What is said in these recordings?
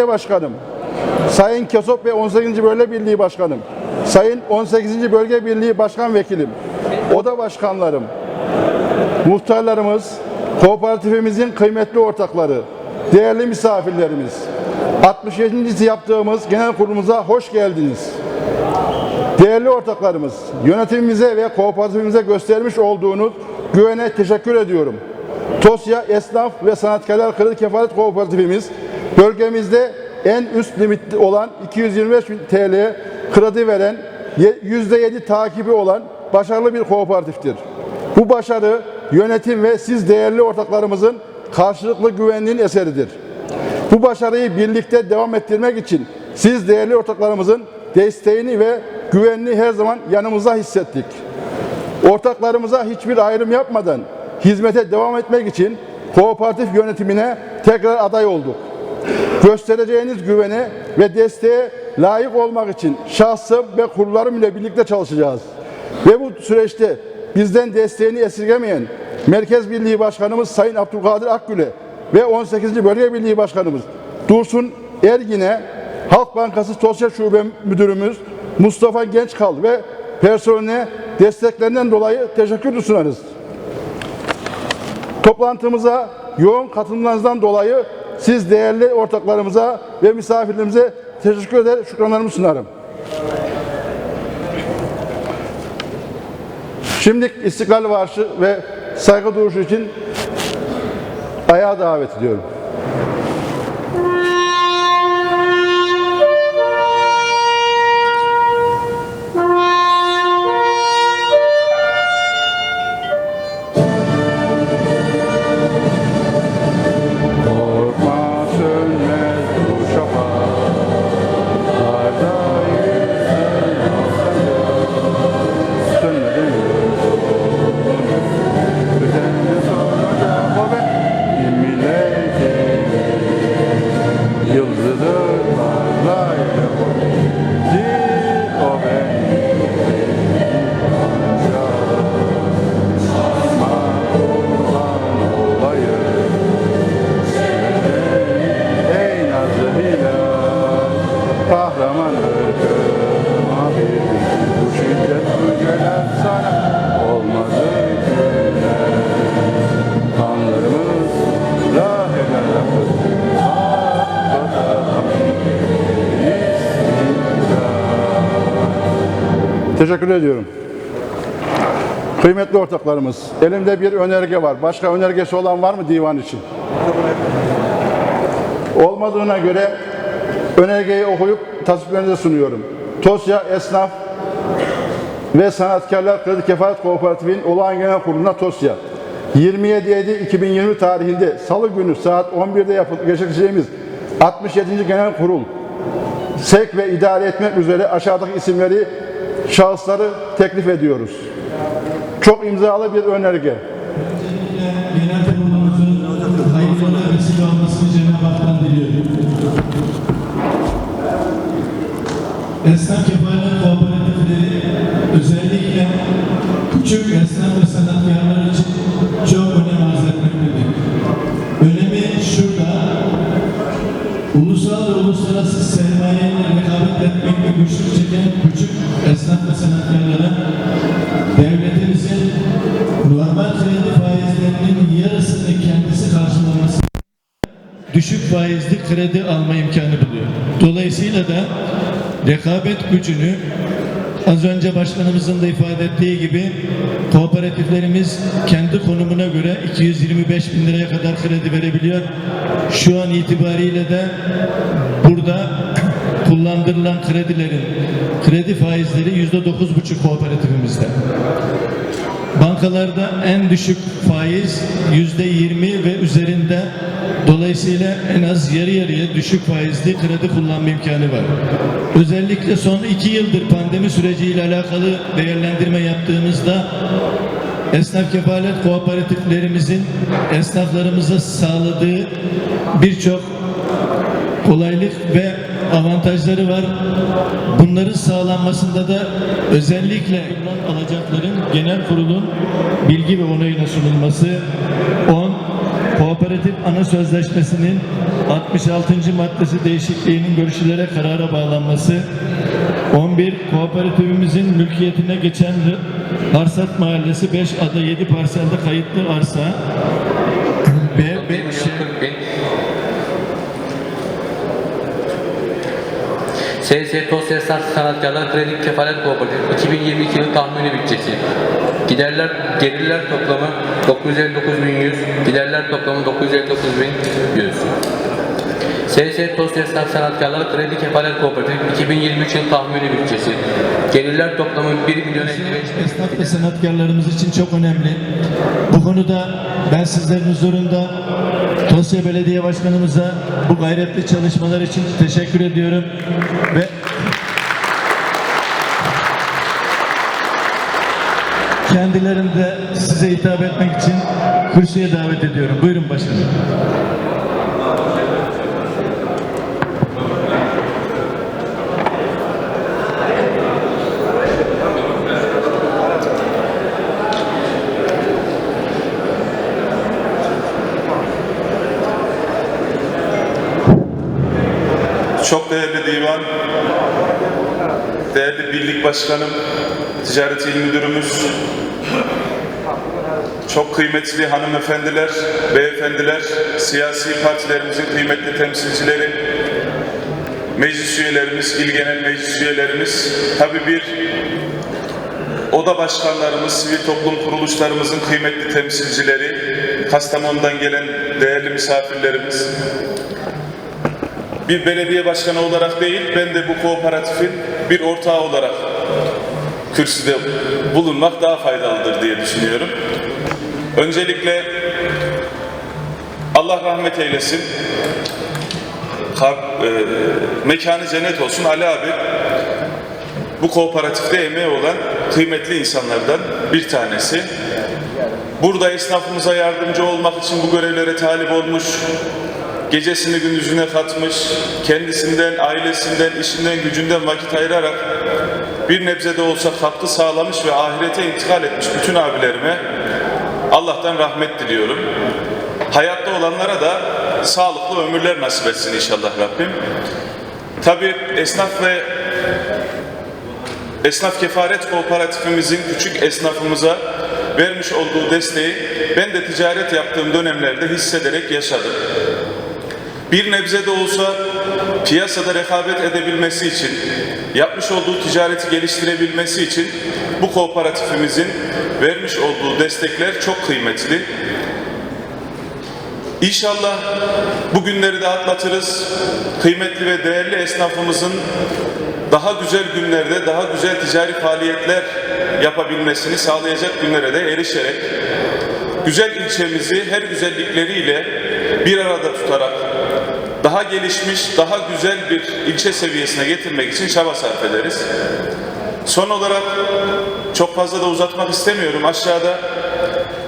Belediye Başkanım, Sayın Kesop ve 18. Bölge Birliği Başkanım, Sayın 18. Bölge Birliği Başkan Vekilim, Oda Başkanlarım, muhtarlarımız, kooperatifimizin kıymetli ortakları, değerli misafirlerimiz, 67. yaptığımız genel kurulumuza hoş geldiniz. Değerli ortaklarımız, yönetimimize ve kooperatifimize göstermiş olduğunuz güvene teşekkür ediyorum. Tosya Esnaf ve Sanatkarlar Kredi Kefalet Kooperatifimiz bölgemizde en üst limit olan 225 bin TL kredi veren %7 takibi olan başarılı bir kooperatiftir. Bu başarı yönetim ve siz değerli ortaklarımızın karşılıklı güvenliğin eseridir. Bu başarıyı birlikte devam ettirmek için siz değerli ortaklarımızın desteğini ve güvenliği her zaman yanımızda hissettik. Ortaklarımıza hiçbir ayrım yapmadan hizmete devam etmek için kooperatif yönetimine tekrar aday olduk. Göstereceğiniz güvene ve desteğe layık olmak için şahsım ve kurullarım ile birlikte çalışacağız. Ve bu süreçte bizden desteğini esirgemeyen Merkez Birliği Başkanımız Sayın Abdülkadir Akgül'e ve 18. Bölge Birliği Başkanımız Dursun Ergin'e Halk Bankası Sosyal Şube Müdürümüz Mustafa Gençkal ve personeline desteklerinden dolayı teşekkür sunarız. Toplantımıza yoğun katılımlarınızdan dolayı siz değerli ortaklarımıza ve misafirlerimize teşekkür eder, şükranlarımı sunarım. Şimdi İstiklal Marşı ve saygı duruşu için ayağa davet ediyorum. Teşekkür ediyorum. Kıymetli ortaklarımız, elimde bir önerge var. Başka önergesi olan var mı divan için? Olmadığına göre önergeyi okuyup tasviplerinize sunuyorum. Tosya Esnaf ve Sanatkarlar Kredi Kefalet Kooperatifi'nin olağan genel kuruluna Tosya. 27.7.2020 tarihinde Salı günü saat 11'de yapıp gerçekleşeceğimiz 67. Genel Kurul sevk ve idare etmek üzere aşağıdaki isimleri şahısları teklif ediyoruz. Çok imzalı bir önerge. Esnaf kefalet kooperatifleri özellikle küçük esnaf kredi alma imkanı buluyor. Dolayısıyla da rekabet gücünü az önce başkanımızın da ifade ettiği gibi kooperatiflerimiz kendi konumuna göre 225 bin liraya kadar kredi verebiliyor. Şu an itibariyle de burada kullandırılan kredilerin kredi faizleri yüzde dokuz buçuk kooperatifimizde. Bankalarda en düşük faiz yüzde yirmi ve üzerinde. Dolayısıyla en az yarı yarıya düşük faizli kredi kullanma imkanı var. Özellikle son iki yıldır pandemi süreciyle alakalı değerlendirme yaptığımızda esnaf kefalet kooperatiflerimizin esnaflarımıza sağladığı birçok kolaylık ve avantajları var. Bunların sağlanmasında da özellikle alacakların genel kurulun bilgi ve onayına sunulması 10 Kooperatif Ana Sözleşmesi'nin 66. maddesi değişikliğinin görüşülere karara bağlanması. 11. Kooperatifimizin mülkiyetine geçen Arsat Mahallesi 5 ada 7 parselde kayıtlı arsa. B, 1 B, milyon şey, 40 bin. SS Tosya Esnaf Sanatkarlar Kredi Kefalet Kooperatifi 2022 yılı tahmini bütçesi. Giderler, gelirler toplamı 959.100, giderler toplamı 959.100. SS Tosya Esnaf Sanatkarlar Kredi Kefalet Kooperatifi 2023 yılı tahmini bütçesi. Gelirler toplamı 1 milyon 55 bin. esnaf ve sanatkarlarımız için çok önemli. Bu konuda ben sizlerin huzurunda Tosya Belediye Başkanımıza bu gayretli çalışmalar için teşekkür ediyorum ve kendilerini de size hitap etmek için kürsüye davet ediyorum. Buyurun başkanım. Çok değerli divan, değerli birlik başkanım, ticaret il müdürümüz, çok kıymetli hanımefendiler, beyefendiler, siyasi partilerimizin kıymetli temsilcileri, meclis üyelerimiz, il genel meclis üyelerimiz, tabii bir oda başkanlarımız, sivil toplum kuruluşlarımızın kıymetli temsilcileri, Kastamonu'dan gelen değerli misafirlerimiz, bir belediye başkanı olarak değil, ben de bu kooperatifin bir ortağı olarak kürsüde bulunmak daha faydalıdır diye düşünüyorum. Öncelikle Allah rahmet eylesin. Kar- e, mekanı cennet olsun Ali abi. Bu kooperatifte emeği olan kıymetli insanlardan bir tanesi. Burada esnafımıza yardımcı olmak için bu görevlere talip olmuş, gecesini gündüzüne katmış, kendisinden, ailesinden, işinden, gücünden vakit ayırarak bir nebze de olsa katkı sağlamış ve ahirete intikal etmiş bütün abilerime Allah'tan rahmet diliyorum. Hayatta olanlara da sağlıklı ömürler nasip etsin inşallah Rabbim. Tabi esnaf ve Esnaf Kefaret Kooperatifimizin küçük esnafımıza vermiş olduğu desteği ben de ticaret yaptığım dönemlerde hissederek yaşadım. Bir nebze de olsa piyasada rekabet edebilmesi için, yapmış olduğu ticareti geliştirebilmesi için bu kooperatifimizin vermiş olduğu destekler çok kıymetli. İnşallah bu günleri de atlatırız. Kıymetli ve değerli esnafımızın daha güzel günlerde, daha güzel ticari faaliyetler yapabilmesini sağlayacak günlere de erişerek güzel ilçemizi her güzellikleriyle bir arada tutarak daha gelişmiş, daha güzel bir ilçe seviyesine getirmek için çaba sarf ederiz. Son olarak çok fazla da uzatmak istemiyorum. Aşağıda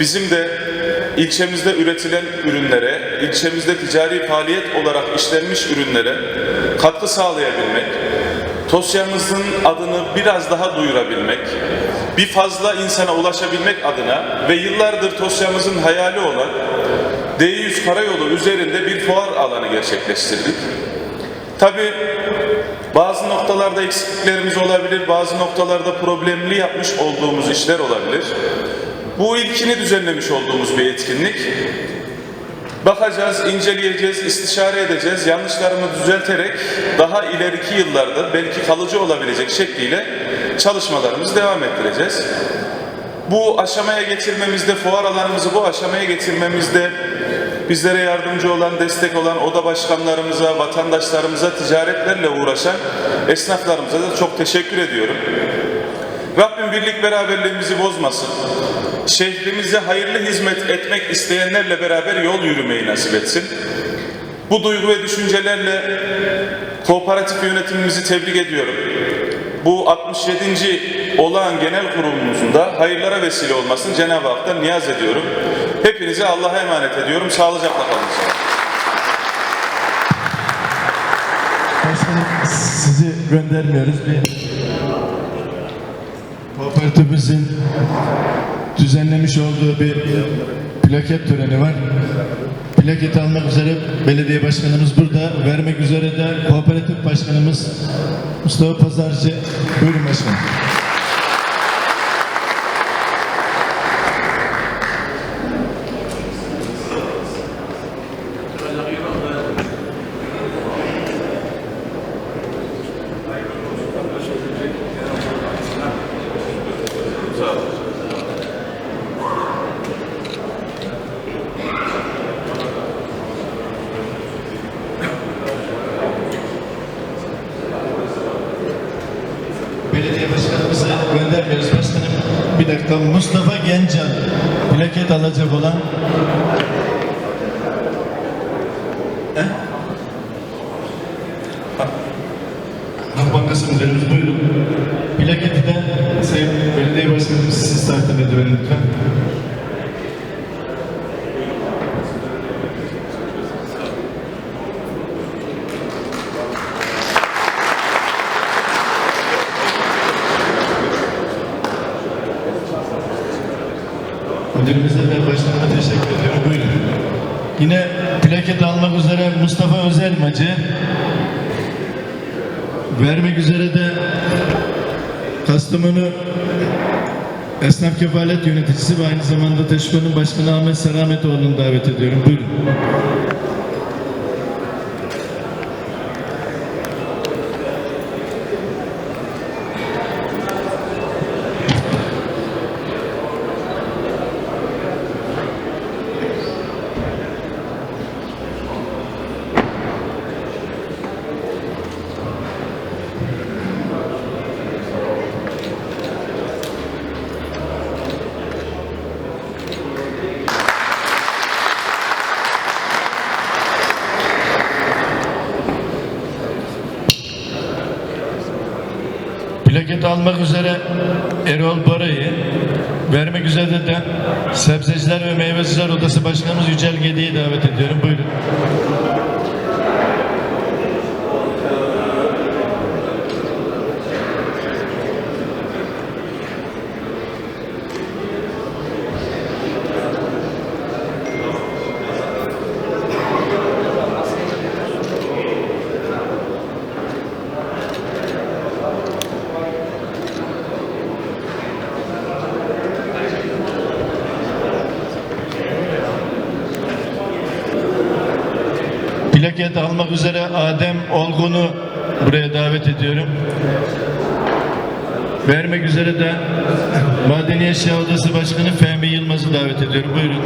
bizim de ilçemizde üretilen ürünlere, ilçemizde ticari faaliyet olarak işlenmiş ürünlere katkı sağlayabilmek, Tosya'mızın adını biraz daha duyurabilmek, bir fazla insana ulaşabilmek adına ve yıllardır Tosya'mızın hayali olan D100 Karayolu üzerinde bir fuar alanı gerçekleştirdik. Tabi bazı noktalarda eksikliklerimiz olabilir, bazı noktalarda problemli yapmış olduğumuz işler olabilir. Bu ilkini düzenlemiş olduğumuz bir etkinlik. Bakacağız, inceleyeceğiz, istişare edeceğiz. Yanlışlarımı düzelterek daha ileriki yıllarda belki kalıcı olabilecek şekliyle çalışmalarımızı devam ettireceğiz. Bu aşamaya getirmemizde, fuar alanımızı bu aşamaya getirmemizde bizlere yardımcı olan, destek olan oda başkanlarımıza, vatandaşlarımıza, ticaretlerle uğraşan esnaflarımıza da çok teşekkür ediyorum. Rabbim birlik beraberliğimizi bozmasın. Şehrimize hayırlı hizmet etmek isteyenlerle beraber yol yürümeyi nasip etsin. Bu duygu ve düşüncelerle kooperatif yönetimimizi tebrik ediyorum. Bu 67. olağan genel kurulumuzun hayırlara vesile olmasını Cenab-ı Hak'tan niyaz ediyorum. Hepinize Allah'a emanet ediyorum. Sağlıcakla kalın. Sizi göndermiyoruz. Bir kooperatifimizin düzenlemiş olduğu bir plaket töreni var. Plaketi almak üzere belediye başkanımız burada. Vermek üzere de kooperatif başkanımız Mustafa Pazarcı. Buyurun başkanım. Belediye başkanımızı göndermiyoruz başkanım. Bir dakika Mustafa Gencan plaket alacak olan Halk Bankası müdürümüz buyurun. Plaketi de Sayın Belediye Başkanımız siz takdim edin lütfen. Müdürümüze ve başkanıma teşekkür ediyorum. Buyurun. Yine plaket almak üzere Mustafa Özelmacı. Vermek üzere de Kastamonu Esnaf Kefalet Yöneticisi ve aynı zamanda Teşkilat'ın Başkanı Ahmet Serametoğlu'nu davet ediyorum. Buyurun. Plaket almak üzere Erol Baray'ı, vermek üzere de Sebzeciler ve Meyveciler Odası Başkanımız Yücel Gedi'yi davet ediyorum. Buyurun. Plaket almak üzere Adem Olgun'u buraya davet ediyorum. Vermek üzere de Madeni Eşya Odası Başkanı Fehmi Yılmaz'ı davet ediyorum. Buyurun.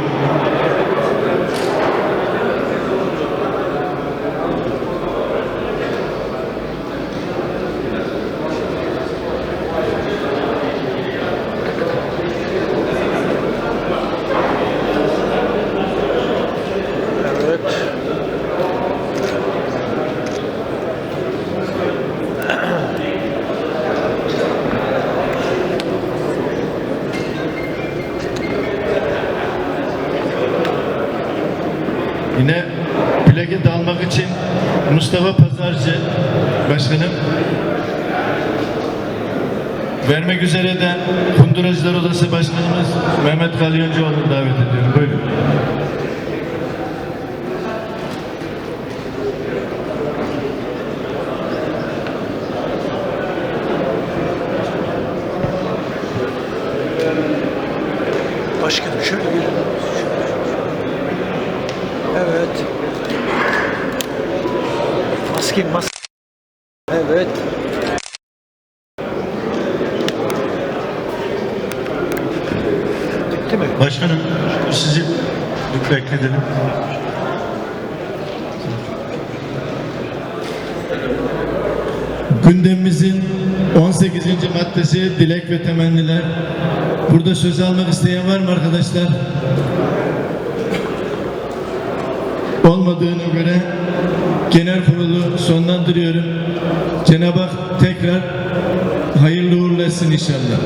Yine plaket almak için Mustafa Pazarcı Başkanım vermek üzere de Kunduracılar Odası Başkanımız Mehmet Kalyoncuoğlu'nu davet ediyorum. Buyurun. Başkanım şöyle bir... Evet. Maske, maske. Evet. Bitti mi? Başkanım sizi bekletelim. Gündemimizin 18. maddesi dilek ve temenniler. Burada söz almak isteyen var mı arkadaşlar? Olmadığına göre genel kurulu sonlandırıyorum. Cenab-ı Hak tekrar hayırlı uğurlu etsin inşallah.